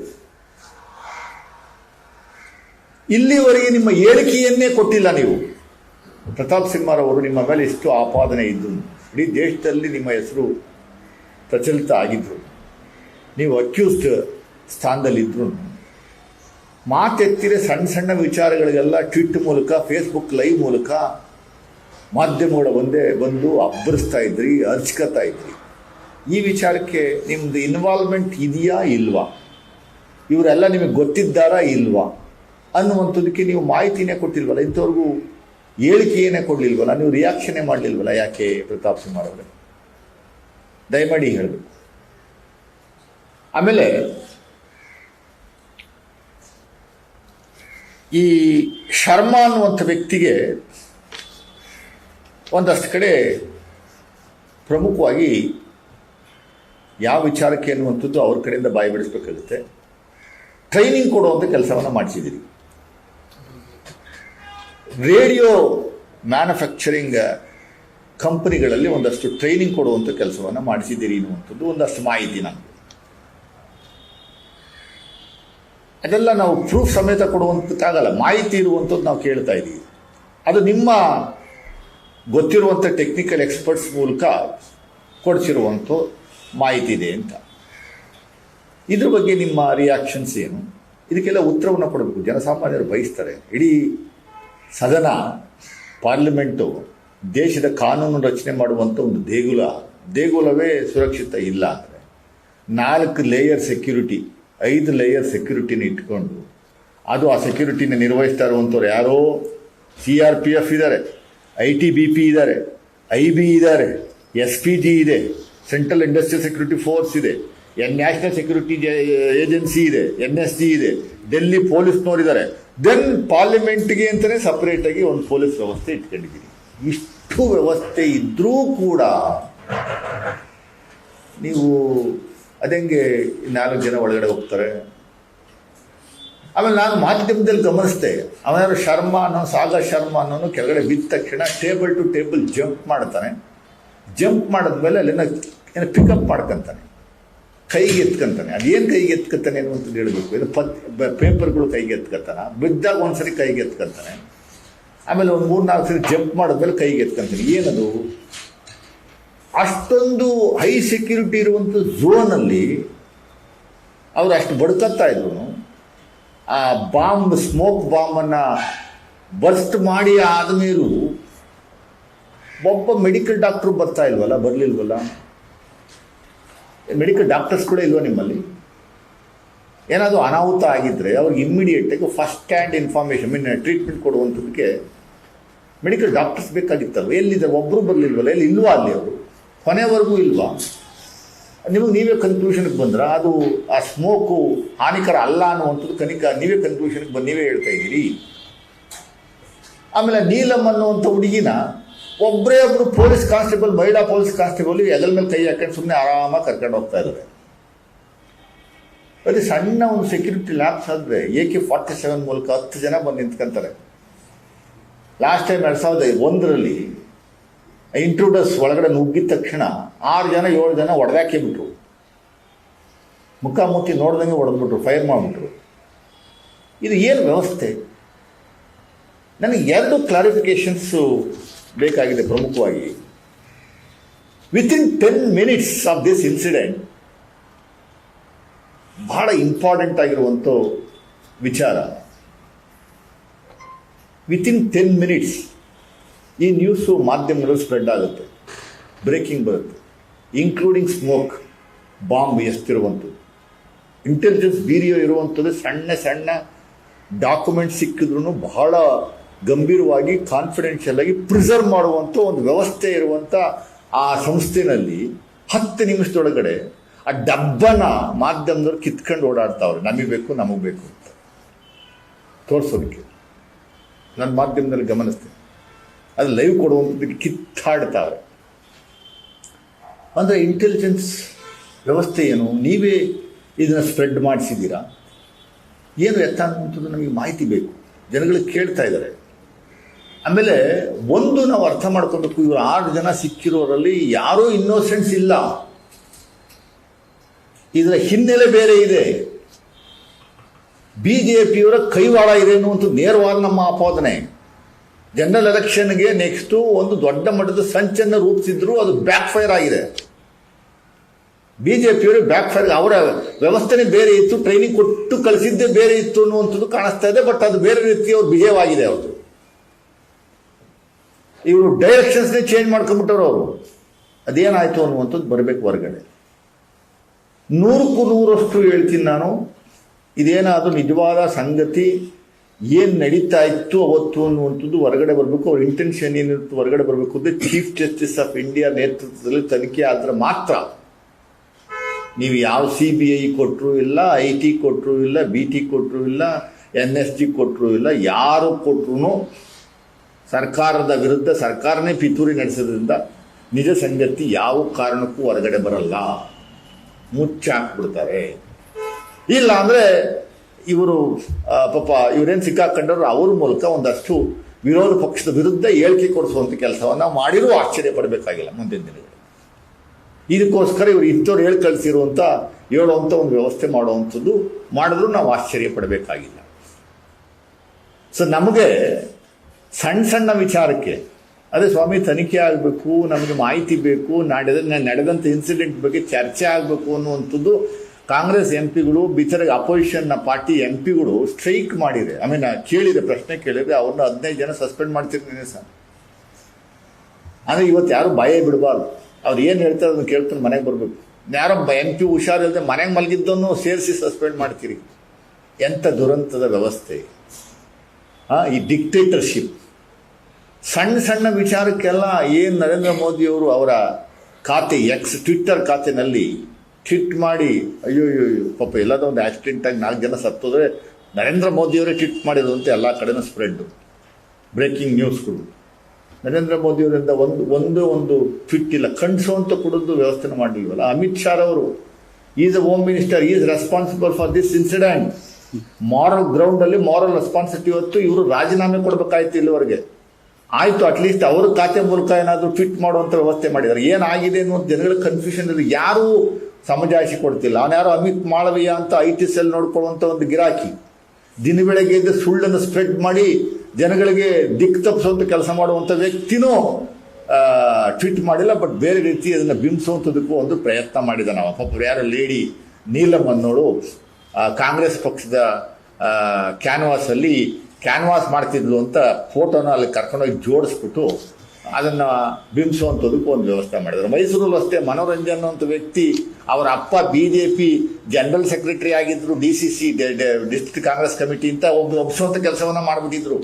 ಇಲ್ಲಿವರೆಗೆ ನಿಮ್ಮ ಹೇಳಿಕೆಯನ್ನೇ ಕೊಟ್ಟಿಲ್ಲ ನೀವು. ಪ್ರತಾಪ್ ಸಿಂಹರವರು ನಿಮ್ಮ ಮೇಲೆ ಎಷ್ಟು ಆಪಾದನೆ ಇದ್ದು, ಇಡೀ ದೇಶದಲ್ಲಿ ನಿಮ್ಮ ಹೆಸರು ಪ್ರಚಲಿತ ಆಗಿದ್ರು. ನೀವು ಅಕ್ಯೂಸ್ಡ್ ಸ್ಥಾನದಲ್ಲಿದ್ದರು ಮಾತೆತ್ತಿರೆ ಸಣ್ಣ ಸಣ್ಣ ವಿಚಾರಗಳಿಗೆಲ್ಲ ಟ್ವಿಟ್ ಮೂಲಕ ಫೇಸ್ಬುಕ್ ಲೈವ್ ಮೂಲಕ ಮಾಧ್ಯಮಗಳ ಒಂದೇ ಬಂದು ಅಬ್ಬರಿಸ್ತಾ ಇದ್ರಿ ಅರ್ಚ್ಕೋತಾ ಇದ್ರಿ. ಈ ವಿಚಾರಕ್ಕೆ ನಿಮ್ಮದು ಇನ್ವಾಲ್ವ್ಮೆಂಟ್ ಇದೆಯಾ ಇಲ್ವಾ? ಇವರೆಲ್ಲ ನಿಮಗೆ ಗೊತ್ತಿದ್ದಾರಾ ಇಲ್ವಾ? ಅನ್ನುವಂಥದ್ದಕ್ಕೆ ನೀವು ಮಾಹಿತಿನೇ ಕೊಟ್ಟಿಲ್ವಲ್ಲ, ಇಂಥವ್ರಿಗೂ ಹೇಳಿಕೆಯನ್ನೇ ಕೊಡಲಿಲ್ವಲ್ಲ, ನೀವು ರಿಯಾಕ್ಷನೇ ಮಾಡಲಿಲ್ವಲ್ಲ ಯಾಕೆ ಪ್ರತಾಪ್ ಸಿಂಹರವರೇ ದಯಮಾಡಿ ಹೇಳಬೇಕು. ಆಮೇಲೆ, ಈ ಶರ್ಮಾ ಅನ್ನುವಂಥ ವ್ಯಕ್ತಿಗೆ ಒಂದಷ್ಟು ಕಡೆ ಪ್ರಮುಖವಾಗಿ ಯಾವ ವಿಚಾರಕ್ಕೆ ಅನ್ನುವಂಥದ್ದು ಅವ್ರ ಕಡೆಯಿಂದ ಬಾಯಿ ಬಿಡಿಸ್ಬೇಕಾಗುತ್ತೆ. ಟ್ರೈನಿಂಗ್ ಕೊಡುವಂಥ ಕೆಲಸವನ್ನು ಮಾಡಿಸಿದ್ದೀರಿ. ರೇಡಿಯೋ ಮ್ಯಾನುಫ್ಯಾಕ್ಚರಿಂಗ್ ಕಂಪನಿಗಳಲ್ಲಿ ಒಂದಷ್ಟು ಟ್ರೈನಿಂಗ್ ಕೊಡುವಂಥ ಕೆಲಸವನ್ನು ಮಾಡಿಸಿದ್ದೀರಿ ಅನ್ನುವಂಥದ್ದು ಒಂದಷ್ಟು ಮಾಹಿತಿ ನಾನು ಅದೆಲ್ಲ ನಾವು ಪ್ರೂಫ್ ಸಮೇತ ಕೊಡುವಂಥಕ್ಕಾಗಲ್ಲ ಮಾಹಿತಿ ಇರುವಂಥದ್ದು ನಾವು ಕೇಳ್ತಾ ಇದ್ದೀವಿ. ಅದು ನಿಮ್ಮ ಗೊತ್ತಿರುವಂಥ ಟೆಕ್ನಿಕಲ್ ಎಕ್ಸ್ಪರ್ಟ್ಸ್ ಮೂಲಕ ಕೊಡಿಸಿರುವಂಥ ಮಾಹಿತಿ ಇದೆ ಅಂತ. ಇದ್ರ ಬಗ್ಗೆ ನಿಮ್ಮ ರಿಯಾಕ್ಷನ್ಸ್ ಏನು? ಇದಕ್ಕೆಲ್ಲ ಉತ್ತರವನ್ನು ಕೊಡಬೇಕು. ಜನಸಾಮಾನ್ಯರು ಬಯಸ್ತಾರೆ. ಇಡೀ ಸದನ, ಪಾರ್ಲಿಮೆಂಟು, ದೇಶದ ಕಾನೂನು ರಚನೆ ಮಾಡುವಂಥ ಒಂದು ದೇಗುಲ. ದೇಗುಲವೇ ಸುರಕ್ಷಿತ ಇಲ್ಲ ಅಂದರೆ ನಾಲ್ಕು ಲೇಯರ್ ಸೆಕ್ಯೂರಿಟಿ ಐದು ಲೇಯರ್ ಸೆಕ್ಯೂರಿಟಿನ ಇಟ್ಕೊಂಡು, ಅದು ಆ ಸೆಕ್ಯೂರಿಟಿನ ನಿರ್ವಹಿಸ್ತಾ ಇರುವಂಥವ್ರು ಯಾರೋ? ಸಿ ಆರ್ ಪಿ ಎಫ್ ಇದ್ದಾರೆ ಐ ಟಿ ಬಿ ಪಿ ಇದ್ದಾರೆ ಐ ಬಿ ಇದ್ದಾರೆ ಎಸ್ ಪಿ ಜಿ ಇದೆ ಸೆಂಟ್ರಲ್ ಇಂಡಸ್ಟ್ರಿಯಲ್ ಸೆಕ್ಯೂರಿಟಿ ಫೋರ್ಸ್ ಇದೆ ಎನ್ ನ್ಯಾಷನಲ್ ಸೆಕ್ಯೂರಿಟಿ ಏಜೆನ್ಸಿ ಇದೆ ಎನ್ ಎಸ್ ಜಿ ಇದೆ ಡೆಲ್ಲಿ ಪೊಲೀಸ್ನವರಿದ್ದಾರೆ ದೆನ್ ಪಾರ್ಲಿಮೆಂಟ್ಗೆ ಅಂತಲೇ ಸಪ್ರೇಟಾಗಿ ಒಂದು ಪೊಲೀಸ್ ವ್ಯವಸ್ಥೆ ಇಟ್ಕೊಂಡಿದ್ದೀರಿ ಇಷ್ಟು ವ್ಯವಸ್ಥೆ ಇದ್ದರೂ ಕೂಡ ನೀವು ಅದಂಗೆ ನಾಲ್ಕು ಜನ ಒಳಗಡೆ ಹೋಗ್ತಾರೆ? ಆಮೇಲೆ ನಾನು ಮಾಧ್ಯಮದಲ್ಲಿ ಗಮನಿಸ್ದೆ. ಅವನಾದ್ರು ಶರ್ಮಾ ಅನ್ನೋ, ಸಾಗರ್ ಶರ್ಮಾ ಅನ್ನೋನು ಕೆಳಗಡೆ ಬಿದ್ದ ತಕ್ಷಣ ಟೇಬಲ್ ಟು ಟೇಬಲ್ ಜಂಪ್ ಮಾಡ್ತಾನೆ. ಜಂಪ್ ಮಾಡಿದ್ಮೇಲೆ ಅಲ್ಲಿನ ಏನೋ ಪಿಕಪ್ ಮಾಡ್ಕೊಂತಾನೆ. ಕೈಗೆ ಎತ್ಕೊಂತಾನೆ. ಅದೇನು ಕೈಗೆ ಎತ್ಕೊತಾನೆ ಅನ್ನುವಂಥದ್ದು ಹೇಳಬೇಕು. ಇದು ಪತ್ ಪೇಪರ್ಗಳು ಕೈಗೆ ಎತ್ಕೊತಾನೆ. ಬಿದ್ದಾಗ ಒಂದ್ಸರಿ ಕೈಗೆ ಎತ್ಕೊತಾನೆ. ಆಮೇಲೆ ಒಂದು ಮೂರು ನಾಲ್ಕು ಸರಿ ಜಂಪ್ ಮಾಡಿದ್ಮೇಲೆ ಕೈಗೆ ಎತ್ಕೊಂತಾನೆ. ಏನದು? ಅಷ್ಟೊಂದು ಹೈ ಸೆಕ್ಯೂರಿಟಿ ಇರುವಂಥ ಝೋನಲ್ಲಿ ಅವರು ಅಷ್ಟು ಬಡ್ಕತ್ತಾ ಇದ್ರು ಆ ಬಾಂಬ್, ಸ್ಮೋಕ್ ಬಾಂಬನ್ನು ಬರ್ಸ್ಟ್ ಮಾಡಿ ಆದಮೇಲೂ ಒಬ್ಬ ಮೆಡಿಕಲ್ ಡಾಕ್ಟ್ರು ಬರ್ತಾ ಇಲ್ವಲ್ಲ, ಬರಲಿಲ್ವಲ್ಲ? ಮೆಡಿಕಲ್ ಡಾಕ್ಟರ್ಸ್ ಕೂಡ ಇಲ್ವಾ ನಿಮ್ಮಲ್ಲಿ? ಏನಾದರೂ ಅನಾಹುತ ಆಗಿದ್ದರೆ ಅವ್ರಿಗೆ ಇಮ್ಮಿಡಿಯೇಟಾಗಿ first hand information mean treatment ಕೊಡುವಂಥದಕ್ಕೆ medical doctors ಬೇಕಾಗಿತ್ತಲ್ವ? ಎಲ್ಲಿದ್ದಾರೆ ಒಬ್ಬರು ಬರಲಿಲ್ವಲ್ಲ? ಎಲ್ಲಿ ಇಲ್ವಾ ಅಲ್ಲಿ ಅವರು? ಕೊನೆವರೆಗೂ ಇಲ್ವಾ? ನಿಮಗೆ ನೀವೇ ಕನ್ಕ್ಲೂಷನ್ಗೆ ಬಂದ್ರೆ? ಅದು ಆ ಸ್ಮೋಕು ಹಾನಿಕರ ಅಲ್ಲ ಅನ್ನುವಂಥದ್ದು ಕನಿಕ, ನೀವೇ ಕನ್ಕ್ಲೂಷನ್ಗೆ ಬಂದು ನೀವೇ ಹೇಳ್ತಾ ಇದ್ದೀರಿ. ಆಮೇಲೆ ನೀಲಮ್ ಅನ್ನುವಂಥ ಹುಡುಗಿನ ಒಬ್ಬರೇ ಒಬ್ಬರು ಪೊಲೀಸ್ ಕಾನ್ಸ್ಟೇಬಲ್, ಮಹಿಳಾ ಪೊಲೀಸ್ ಕಾನ್ಸ್ಟೇಬಲ್ ಎದಲ್ ಮೇಲೆ ಕೈ ಹಾಕೊಂಡು ಸುಮ್ಮನೆ ಆರಾಮಾಗಿ ಕರ್ಕೊಂಡು ಹೋಗ್ತಾ ಇದ್ದಾರೆ. ಅದೇ ಸಣ್ಣ ಒಂದು ಸೆಕ್ಯೂರಿಟಿ ಲ್ಯಾಬ್ಸ್ ಆದರೆ ಎ ಕೆ ಫಾರ್ಟಿ ಸೆವೆನ್ ಮೂಲಕ ಹತ್ತು ಜನ ಬಂದು ನಿಂತ್ಕೊಂತಾರೆ. ಲಾಸ್ಟ್ ಟೈಮ್ ಎರಡು ಸಾವಿರದ ಒಂದರಲ್ಲಿ ಇಂಟ್ರೂಡರ್ಸ್ ಒಳಗಡೆ ನುಗ್ಗಿದ ತಕ್ಷಣ ಆರು ಜನ, ಏಳು ಜನ ಹೊಡೆದಾಕಿಬಿಟ್ರು ಮುಖಾಮುಖಿ ನೋಡ್ದಂಗೆ ಹೊಡೆದ್ಬಿಟ್ರು ಫೈರ್ ಮಾಡಿಬಿಟ್ರು. ಇದು ಏನು ವ್ಯವಸ್ಥೆ? ನನಗೆ ಎರಡು ಕ್ಲಾರಿಫಿಕೇಶನ್ಸು ಬೇಕಾಗಿದೆ ಪ್ರಮುಖವಾಗಿ. Within ten minutes of this incident ಬಹಳ ಇಂಪಾರ್ಟೆಂಟ್ ಆಗಿರುವಂಥ ವಿಚಾರ. ವಿತಿನ್ ಟೆನ್ ಮಿನಿಟ್ಸ್ ಈ ನ್ಯೂಸು ಮಾಧ್ಯಮಗಳಲ್ಲಿ ಸ್ಪ್ರೆಡ್ ಆಗುತ್ತೆ. ಬ್ರೇಕಿಂಗ್ ಬರುತ್ತೆ ಇನ್ಕ್ಲೂಡಿಂಗ್ ಸ್ಮೋಕ್ ಬಾಂಬ್ ಎಷ್ಟಿರುವಂಥದ್ದು ಇಂಟೆಲಿಜೆನ್ಸ್ ಬೀರಿಯೋ ಇರುವಂಥದ್ದು, ಸಣ್ಣ ಸಣ್ಣ ಡಾಕ್ಯುಮೆಂಟ್ ಸಿಕ್ಕಿದ್ರು ಬಹಳ ಗಂಭೀರವಾಗಿ ಕಾನ್ಫಿಡೆನ್ಷಿಯಲ್ ಆಗಿ ಪ್ರಿಸರ್ವ್ ಮಾಡುವಂಥ ಒಂದು ವ್ಯವಸ್ಥೆ ಇರುವಂಥ ಆ ಸಂಸ್ಥೆನಲ್ಲಿ ಹತ್ತು ನಿಮಿಷದೊಳಗಡೆ ಆ ಡಬ್ಬನ ಮಾಧ್ಯಮದವ್ರು ಕಿತ್ಕೊಂಡು ಓಡಾಡ್ತಾವ್ರೆ. ನಮಗೆ ಬೇಕು ನಮಗೆ ಬೇಕು ಅಂತ. ತೋರಿಸೋದಕ್ಕೆ. ನನ್ನ ಮಾಧ್ಯಮದಲ್ಲಿ ಗಮನಿಸ್ತೇನೆ. ಅದು ಲೈವ್ ಕೊಡುವಂಥದ್ದಕ್ಕೆ ಕಿತ್ತಾಡ್ತಾವ್ರೆ. ಅಂದರೆ ಇಂಟೆಲಿಜೆನ್ಸ್ ವ್ಯವಸ್ಥೆ ಏನು? ನೀವೇ ಇದನ್ನು ಸ್ಪ್ರೆಡ್ ಮಾಡಿಸಿದ್ದೀರಾ? ಏನು ಎತ್ತ ನಮಗೆ ಮಾಹಿತಿ ಬೇಕು. ಜನಗಳಿಗೆ ಕೇಳ್ತಾ ಇದ್ದಾರೆ. ಆಮೇಲೆ ಒಂದು ನಾವು ಅರ್ಥ ಮಾಡ್ಕೋಬೇಕು, ಇವರು ಆರು ಜನ ಸಿಕ್ಕಿರೋರಲ್ಲಿ ಯಾರೂ ಇನ್ನೋಸೆನ್ಸ್ ಇಲ್ಲ. ಇದರ ಹಿನ್ನೆಲೆ ಬೇರೆ ಇದೆ. ಬಿ ಜೆ ಪಿಯವರ ಕೈವಾಡ ಇದೆ ಅನ್ನುವಂಥ ನೇರವಾದ ನಮ್ಮ ಆಪಾದನೆ. ಜನರಲ್ ಎಲೆಕ್ಷನ್ಗೆ ನೆಕ್ಸ್ಟು ಒಂದು ದೊಡ್ಡ ಮಟ್ಟದ ಸಂಚನ್ನು ರೂಪಿಸಿದ್ರು, ಅದು ಬ್ಯಾಕ್ ಫೈರ್ ಆಗಿದೆ. ಬಿ ಜೆ ಪಿಯವರು ಬ್ಯಾಕ್ ಫೈರ್ ಅವರ ವ್ಯವಸ್ಥೆನೇ ಬೇರೆ ಇತ್ತು ಟ್ರೈನಿಂಗ್ ಕೊಟ್ಟು ಕಳಿಸಿದ್ದೇ ಬೇರೆ ಇತ್ತು ಅನ್ನುವಂಥದ್ದು ಕಾಣಿಸ್ತಾ ಇದೆ ಬಟ್ ಅದು ಬೇರೆ ರೀತಿಯ ಅವ್ರು ಬಿಹೇವ್ ಆಗಿದೆ ಅವ್ರದ್ದು. ಇವರು ಡೈರೆಕ್ಷನ್ಸ್ನೇ ಚೇಂಜ್ ಮಾಡ್ಕೊಂಡ್ಬಿಟ್ಟವ್ರು ಅವರು. ಅದೇನಾಯಿತು ಅನ್ನುವಂಥದ್ದು ಬರಬೇಕು ಹೊರಗಡೆ. ನೂರಕ್ಕೂ ನೂರಷ್ಟು ಹೇಳ್ತೀನಿ ನಾನು. ಇದೇನಾದರೂ ನಿಜವಾದ ಸಂಗತಿ, ಏನು ನಡೀತಾ ಇತ್ತು ಅವತ್ತು ಅನ್ನುವಂಥದ್ದು ಹೊರಗಡೆ ಬರಬೇಕು, ಅವ್ರ ಇಂಟೆನ್ಷನ್ ಏನಿರುತ್ತೆ ಹೊರಗಡೆ ಬರಬೇಕು ಅಂದರೆ ಚೀಫ್ ಜಸ್ಟಿಸ್ ಆಫ್ ಇಂಡಿಯಾ ನೇತೃತ್ವದಲ್ಲಿ ತನಿಖೆ ಆದರೆ ಮಾತ್ರ. ನೀವು ಯಾವ ಸಿ ಬಿ ಐ ಕೊಟ್ಟರು ಇಲ್ಲ ಐ ಟಿ ಕೊಟ್ಟರು ಇಲ್ಲ ಬಿ ಟಿ ಕೊಟ್ಟರು ಇಲ್ಲ ಎನ್ ಎಸ್ ಜಿ ಕೊಟ್ಟರು ಇಲ್ಲ, ಯಾರು ಕೊಟ್ಟರು ಸರ್ಕಾರದ ವಿರುದ್ಧ ಸರ್ಕಾರನೇ ಪಿತೂರಿ ನಡೆಸೋದ್ರಿಂದ ನಿಜ ಸಂಗತಿ ಯಾವ ಕಾರಣಕ್ಕೂ ಹೊರಗಡೆ ಬರಲ್ಲ. ಮುಚ್ಚಾಕ್ಬಿಡ್ತಾರೆ. ಇಲ್ಲ ಅಂದರೆ ಇವರು ಪಾಪ ಇವರೇನು ಸಿಕ್ಕಾಕೊಂಡರು ಅವ್ರ ಮೂಲಕ ಒಂದಷ್ಟು ವಿರೋಧ ಪಕ್ಷದ ವಿರುದ್ಧ ಹೇಳಿಕೆ ಕೊಡಿಸುವಂಥ ಕೆಲಸವನ್ನು ಮಾಡಿರೂ ಆಶ್ಚರ್ಯ ಪಡಬೇಕಾಗಿಲ್ಲ ಮುಂದಿನ ದಿನಗಳು ಇದಕ್ಕೋಸ್ಕರ ಇವರು ಇಂಥವ್ರು ಹೇಳಿ ಕಳಿಸಿರುವಂಥ ಹೇಳುವಂಥ ಒಂದು ವ್ಯವಸ್ಥೆ ಮಾಡುವಂಥದ್ದು ಮಾಡಿದ್ರೂ ನಾವು ಆಶ್ಚರ್ಯ ಪಡಬೇಕಾಗಿಲ್ಲ. ಸೊ ನಮಗೆ ಸಣ್ಣ ಸಣ್ಣ ವಿಚಾರಕ್ಕೆ. ಅದೇ ಸ್ವಾಮಿ, ತನಿಖೆ ಆಗಬೇಕು, ನಮಗೆ ಮಾಹಿತಿ ಬೇಕು, ನಡೆದ ನಡೆದಂಥ ಇನ್ಸಿಡೆಂಟ್ ಬಗ್ಗೆ ಚರ್ಚೆ ಆಗಬೇಕು ಅನ್ನುವಂಥದ್ದು ಕಾಂಗ್ರೆಸ್ ಎಂ ಪಿಗಳು ಬಿತರ ಅಪೋಸಿಷನ್ನ ಪಾರ್ಟಿ ಎಂ ಪಿಗಳು ಸ್ಟ್ರೈಕ್ ಮಾಡಿದೆ ಐ ಮೀನ್ ಕೇಳಿದೆ ಪ್ರಶ್ನೆ ಕೇಳಿದ್ರೆ ಅವ್ರನ್ನ ಹದಿನೈದು ಜನ ಸಸ್ಪೆಂಡ್ ಮಾಡ್ತಿರ್ತೀನಿ ಸರ್. ಅಂದರೆ ಇವತ್ತು ಯಾರು ಭಯ ಬಿಡಬಾರ್ದು. ಅವ್ರು ಏನು ಹೇಳ್ತಾರೆ ಅದನ್ನು ಕೇಳ್ಕೊಂಡು ಮನೆಗೆ ಬರಬೇಕು. ಯಾರೋ ಎಂ ಪಿ ಹುಷಾರಿಲ್ಲದೆ ಮನೆಗೆ ಮಲಗಿದ್ದನ್ನು ಸೇರಿಸಿ ಸಸ್ಪೆಂಡ್ ಮಾಡ್ತೀರಿ. ಎಂಥ ದುರಂತದ ವ್ಯವಸ್ಥೆ. ಈ ಡಿಕ್ಟೇಟರ್ಶಿಪ್ ಸಣ್ಣ ಸಣ್ಣ ವಿಚಾರಕ್ಕೆಲ್ಲ ಏನು ನರೇಂದ್ರ ಮೋದಿಯವರು ಅವರ ಖಾತೆ ಎಕ್ಸ್ ಟ್ವಿಟ್ಟರ್ ಖಾತೆನಲ್ಲಿ ಟ್ವಿಟ್ ಮಾಡಿ, ಅಯ್ಯೋ ಅಯ್ಯೋ ಪಾಪ ಎಲ್ಲದೋ ಒಂದು ಆಕ್ಸಿಡೆಂಟ್ ಆಗಿ ನಾಲ್ಕು ಜನ ಸತ್ತೋದ್ರೆ ನರೇಂದ್ರ ಮೋದಿಯವರೇ ಟ್ವಿಟ್ ಮಾಡಿದ್ರು ಅಂತ ಎಲ್ಲ ಕಡೆನೂ ಸ್ಪ್ರೆಡ್ ಬ್ರೇಕಿಂಗ್ ನ್ಯೂಸ್ಗಳು ನರೇಂದ್ರ ಮೋದಿಯವರಿಂದ ಒಂದು, ಒಂದೇ ಒಂದು ಟ್ವಿಟ್ ಇಲ್ಲ ಕಣ್ಸುವಂತ ಕೊಡೋದು ವ್ಯವಸ್ಥೆ ಮಾಡಲಿಲ್ವಲ್ಲ? ಅಮಿತ್ ಶಾ ಅವರು is a home minister is responsible for this incident moral ಗ್ರೌಂಡಲ್ಲಿ ಮಾರಲ್ ರೆಸ್ಪಾನ್ಸಿಬಿಲಿಟಿ ಹೊತ್ತು ಇವರು ರಾಜೀನಾಮೆ ಕೊಡಬೇಕಾಯ್ತು ಇಲ್ಲಿವರೆಗೆ. ಆಯ್ತು ಅಟ್ಲೀಸ್ಟ್ ಅವ್ರ ಖಾತೆ ಮೂಲಕ ಏನಾದರೂ ಟ್ವಿಟ್ ಮಾಡುವಂತ ವ್ಯವಸ್ಥೆ ಮಾಡಿದ್ದಾರೆ. ಏನಾಗಿದೆ ಅನ್ನೋ ಜನಗಳ ಕನ್ಫ್ಯೂಷನ್ ಇದೆ ಯಾರೂ ಸಮಜಾಯಿಸಿ ಕೊಡ್ತಿಲ್ಲ. ಅವನ್ಯಾರೋ ಅಮಿತ್ ಮಾಳವೀಯ ಅಂತ ಐ ಟಿ ಸೆಲ್ ನೋಡ್ಕೊಳ್ಳುವಂಥ ಒಂದು ಗಿರಾಕಿ. ದಿನ ಬೆಳಗ್ಗೆ ಎದ್ದು ಸುಳ್ಳನ್ನು ಸ್ಪ್ರೆಡ್ ಮಾಡಿ ಜನಗಳಿಗೆ ದಿಕ್ ತಪ್ಪಿಸುವಂಥ ಕೆಲಸ ಮಾಡುವಂಥ ವ್ಯಕ್ತಿನೂ ಟ್ವೀಟ್ ಮಾಡಿಲ್ಲ ಬಟ್ ಬೇರೆ ರೀತಿ ಅದನ್ನು ಬಿಂಬಿಸುವಂಥದ್ದಕ್ಕೂ ಒಂದು ಪ್ರಯತ್ನ ಮಾಡಿದ ನಾವು. ಪಾಪ ಯಾರೋ ಲೇಡಿ ನೀಲಮ್ ಅನ್ನೋಳು ಕಾಂಗ್ರೆಸ್ ಪಕ್ಷದ ಕ್ಯಾನ್ವಾಸಲ್ಲಿ ಕ್ಯಾನ್ವಾಸ್ ಮಾಡ್ತಿದ್ಲು ಅಂತ ಫೋಟೋನ ಅಲ್ಲಿ ಕರ್ಕೊಂಡೋಗಿ ಜೋಡಿಸ್ಬಿಟ್ಟು ಅದನ್ನು ಬಿಂಬಿಸುವಂಥದಕ್ಕೂ ಒಂದು ವ್ಯವಸ್ಥೆ ಮಾಡಿದ್ರು. ಮೈಸೂರಲ್ಲೂ ಅಷ್ಟೇ, ಮನೋರಂಜನ್ ಅಂತ ವ್ಯಕ್ತಿ, ಅವರ ಅಪ್ಪ B J P general secretary ಆಗಿದ್ರು D C C district Congress committee ಅಂತ ಒಬ್ಬ ಒಪ್ಪಿಸುವಂಥ ಕೆಲಸವನ್ನು ಮಾಡಿಬಿಟ್ಟಿದ್ರು.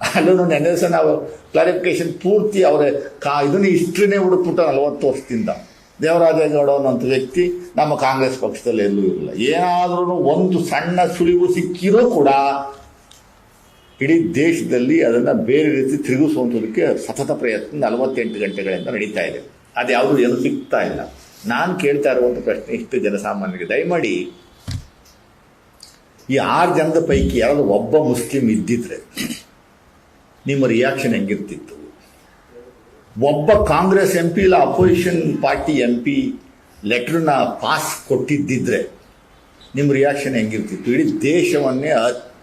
ಅಲ್ಲೂ ನೆನ್ನೆ ದಿವಸ ನಾವು ಕ್ಲಾರಿಫಿಕೇಶನ್ ಪೂರ್ತಿ ಅವರ ಕಾ ಇದನ್ನ ಹಿಸ್ಟ್ರಿನೇ ಹುಡುಕ್ಬಿಟ್ಟು ನಲವತ್ತು ವರ್ಷದಿಂದ. ದೇವರಾಜೇಗೌಡ ಅನ್ನೋಂಥ ವ್ಯಕ್ತಿ ನಮ್ಮ ಕಾಂಗ್ರೆಸ್ ಪಕ್ಷದಲ್ಲಿ ಎಲ್ಲೂ ಇರಲಿಲ್ಲ ಏನಾದ್ರೂ ಒಂದು ಸಣ್ಣ ಸುಳಿವು ಸಿಕ್ಕಿರೂ ಕೂಡ ಇಡೀ ದೇಶದಲ್ಲಿ ಅದನ್ನು ಬೇರೆ ರೀತಿ ತಿರುಗಿಸುವಂಥದಕ್ಕೆ ಸತತ ಪ್ರಯತ್ನ ನಲವತ್ತೆಂಟು ಗಂಟೆಗಳಿಂದ ನಡೀತಾ ಇದೆ. ಅದು ಯಾವುದು ಏನು ಸಿಗ್ತಾ ಇಲ್ಲ. ನಾನು ಕೇಳ್ತಾ ಇರುವಂಥ ಪ್ರಶ್ನೆ ಇಷ್ಟು ಜನಸಾಮಾನ್ಯರಿಗೆ. ದಯಮಾಡಿ, ಈ ಆರು ಜನದ ಪೈಕಿ ಯಾರಾದರೂ ಒಬ್ಬ ಮುಸ್ಲಿಂ ಇದ್ದಿದ್ರೆ ನಿಮ್ಮ ರಿಯಾಕ್ಷನ್ ಹೆಂಗಿರ್ತಿತ್ತು? ಒಬ್ಬ ಕಾಂಗ್ರೆಸ್ ಎಂ ಪಿ ಇಲ್ಲ ಅಪೋಸಿಷನ್ ಪಾರ್ಟಿ ಎಂ ಪಿ ಲೆಟ್ರನ್ನ ಪಾಸ್ ಕೊಟ್ಟಿದ್ದಿದ್ರೆ ನಿಮ್ಮ ರಿಯಾಕ್ಷನ್ ಹೆಂಗಿರ್ತಿತ್ತು? ಇಡೀ ದೇಶವನ್ನೇ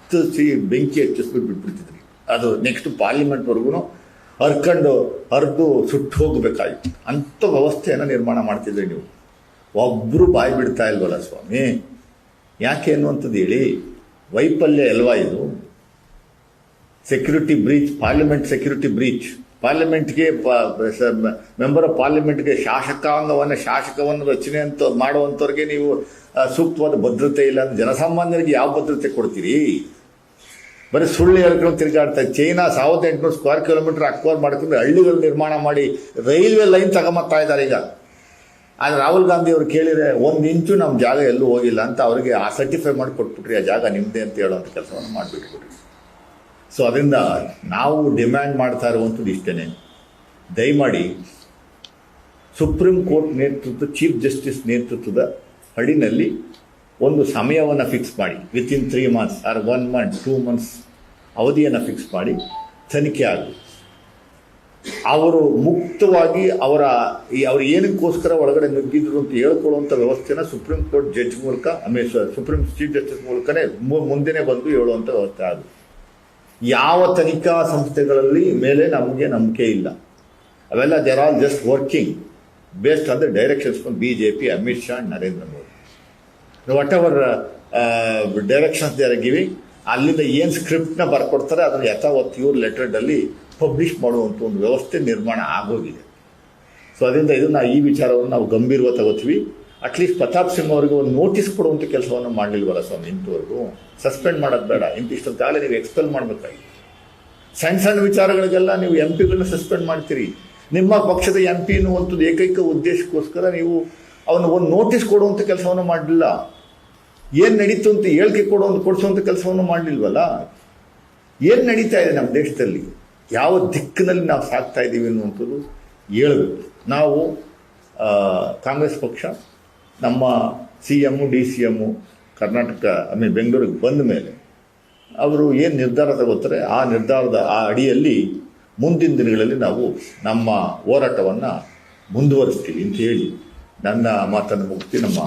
ಹತ್ತಿಸಿ ಬೆಂಕಿ ಹಚ್ಚಿಸ್ಬಿಟ್ಟು ಬಿಟ್ಬಿಡ್ತಿದ್ರಿ. ಅದು ನೆಕ್ಸ್ಟ್ ಪಾರ್ಲಿಮೆಂಟ್ವರೆಗೂ ಹರ್ಕೊಂಡು ಹರಿದು ಸುಟ್ಟು ಹೋಗಬೇಕಾಗಿತ್ತು ಅಂಥ ವ್ಯವಸ್ಥೆಯನ್ನು ನಿರ್ಮಾಣ ಮಾಡ್ತಿದ್ರಿ ನೀವು. ಒಬ್ಬರು ಬಾಯಿ ಬಿಡ್ತಾ ಇಲ್ವಲ್ಲ ಸ್ವಾಮಿ? ಯಾಕೆ ಅನ್ನುವಂಥದ್ದು ಹೇಳಿ. ವೈಫಲ್ಯ ಅಲ್ವಾ ಇದು? Security breach parliament security breach ಪಾರ್ಲಿಮೆಂಟ್ಗೆ member of ಪಾರ್ಲಿಮೆಂಟ್ಗೆ ಶಾಸಕಾಂಗವನ್ನು, ಶಾಸಕವನ್ನು ರಚನೆ ಅಂತ ಮಾಡುವಂಥವ್ರಿಗೆ ನೀವು ಸೂಕ್ತವಾದ ಭದ್ರತೆ ಇಲ್ಲ ಜನಸಾಮಾನ್ಯರಿಗೆ ಯಾವ ಭದ್ರತೆ ಕೊಡ್ತೀರಿ? ಬರೀ ಸುಳ್ಳು ಹೇಳ್ಕೊಂಡು ತಿರುಗಾಡ್ತಾ ಚೈನಾ ಸಾವಿರದ ಎಂಟುನೂರು ಸ್ಕ್ವೇರ್ ಕಿಲೋಮೀಟರ್ ಅಕ್ವೈರ್ ಮಾಡ್ಕೊಂಡು ಹಳ್ಳಿಗಳು ನಿರ್ಮಾಣ ಮಾಡಿ ರೈಲ್ವೆ ಲೈನ್ ತಗೊಂಬತ್ತಾ ಇದ್ದಾರೆ ಈಗ. ಆದರೆ ರಾಹುಲ್ ಗಾಂಧಿ ಅವರು ಕೇಳಿದರೆ ಒಂದು ಇಂಚು ನಮ್ಮ ಜಾಗ ಎಲ್ಲೂ ಹೋಗಿಲ್ಲ ಅಂತ ಅವರಿಗೆ ಆ ಸರ್ಟಿಫೈ ಮಾಡಿ ಕೊಟ್ಬಿಟ್ರಿ ಆ ಜಾಗ ನಿಮ್ಮದೇ ಅಂತ ಹೇಳೋಂಥ ಕೆಲಸವನ್ನು ಮಾಡಿಬಿಟ್ಬಿಟ್ರಿ. ಸೊ ಅದರಿಂದ ನಾವು ಡಿಮ್ಯಾಂಡ್ ಮಾಡ್ತಾ ಇರುವಂಥದ್ದು ಇಷ್ಟೇ ದಯಮಾಡಿ ಸುಪ್ರೀಂ ಕೋರ್ಟ್ ನೇತೃತ್ವ ಚೀಫ್ ಜಸ್ಟಿಸ್ ನೇತೃತ್ವದ ಅಡಿನಲ್ಲಿ ಒಂದು ಸಮಯವನ್ನು ಫಿಕ್ಸ್ ಮಾಡಿ within three months or one month two months ಅವಧಿಯನ್ನು ಫಿಕ್ಸ್ ಮಾಡಿ ತನಿಖೆ ಆಗಲಿ ಅವರು ಮುಕ್ತವಾಗಿ ಅವರ ಈ ಅವ್ರು ಏನಕ್ಕೋಸ್ಕರ ಒಳಗಡೆ ನುಗ್ಗಿದ್ರು ಅಂತ ಹೇಳ್ಕೊಳ್ಳುವಂಥ ವ್ಯವಸ್ಥೆನ ಸುಪ್ರೀಂ ಕೋರ್ಟ್ ಜಡ್ಜ್ ಮೂಲಕ ಆಮೇಲೆ ಸುಪ್ರೀಂ ಚೀಫ್ ಜಸ್ಟಿಸ್ ಮೂಲಕನೇ ಮುಂದೆನೇ ಬಂದು ಹೇಳುವಂಥ ವ್ಯವಸ್ಥೆ ಅದು ಯಾವ ತನಿಖಾ ಸಂಸ್ಥೆಗಳಲ್ಲಿ ಮೇಲೆ ನಮಗೆ ನಂಬಿಕೆ ಇಲ್ಲ. ಅವೆಲ್ಲ they're all just working based on the directions from B J P Amit Shah Narendra Modi whatever directions they are giving ಅಲ್ಲಿಂದ ಏನು ಸ್ಕ್ರಿಪ್ಟ್ನ ಬರ್ಕೊಡ್ತಾರೆ, ಅದನ್ನು ಯಥಾವತ್ ಇವ್ರ ಲೆಟರ್ಡಲ್ಲಿ ಪಬ್ಲಿಷ್ ಮಾಡುವಂಥ ಒಂದು ವ್ಯವಸ್ಥೆ ನಿರ್ಮಾಣ ಆಗೋಗಿದೆ. ಸೊ ಅದರಿಂದ ಇದನ್ನು ಈ ವಿಚಾರವನ್ನು ನಾವು ಗಂಭೀರವಾಗಿ ತಗೋತೀವಿ. ಅಟ್ಲೀಸ್ಟ್ ಪ್ರತಾಪ್ ಸಿಂಗ್ ಅವರಿಗೆ ಒಂದು ನೋಟಿಸ್ ಕೊಡುವಂಥ ಕೆಲಸವನ್ನು ಮಾಡಲಿಲ್ವಲ್ಲ ಸ್ವಾಮಿ, ಇಂಥವರೆಗೂ? ಸಸ್ಪೆಂಡ್ ಮಾಡೋದು ಬೇಡ. ಇಂತಿಷ್ಟು ಇಷ್ಟೊತ್ತಾಗಲೇ ನೀವು ಎಕ್ಸ್ಪೆಲ್ ಮಾಡಬೇಕಾಗಿ ಸಣ್ಣ ಸಣ್ಣ ವಿಚಾರಗಳಿಗೆಲ್ಲ ನೀವು ಎಂ ಪಿಗಳನ್ನ ಸಸ್ಪೆಂಡ್ ಮಾಡ್ತೀರಿ. ನಿಮ್ಮ ಪಕ್ಷದ ಎಂ ಪಿ ಅನ್ನುವಂಥದ್ದು ಏಕೈಕ ಉದ್ದೇಶಕ್ಕೋಸ್ಕರ ನೀವು ಅವನು ಒಂದು ನೋಟಿಸ್ ಕೊಡುವಂಥ ಕೆಲಸವನ್ನು ಮಾಡಲಿಲ್ಲ. ಏನು ನಡೀತು ಅಂತ ಹೇಳಿಕೆ ಕೊಡುವಂಥ ಕೊಡಿಸುವಂಥ ಕೆಲಸವನ್ನು ಮಾಡಲಿಲ್ವಲ್ಲ? ಏನು ನಡೀತಾ ಇದೆ ನಮ್ಮ ದೇಶದಲ್ಲಿ? ಯಾವ ದಿಕ್ಕಿನಲ್ಲಿ ನಾವು ಸಾಕ್ತಾ ಇದ್ದೀವಿ ಅನ್ನುವಂಥದ್ದು ಹೇಳಬೇಕು ನಾವು ಕಾಂಗ್ರೆಸ್ ಪಕ್ಷ, ನಮ್ಮ C M D C M Karnataka ಆಮೇಲೆ ಬೆಂಗಳೂರಿಗೆ ಬಂದ ಮೇಲೆ ಅವರು ಏನು ನಿರ್ಧಾರ ತಗೋತಾರೆ? ಆ ನಿರ್ಧಾರದ ಆ ಅಡಿಯಲ್ಲಿ ಮುಂದಿನ ದಿನಗಳಲ್ಲಿ ನಾವು ನಮ್ಮ ಹೋರಾಟವನ್ನು ಮುಂದುವರಿಸ್ತೀವಿ ಅಂತ ಹೇಳಿ ನನ್ನ ಮಾತನ್ನು ಮುಗಿಸಿ ನಮ್ಮ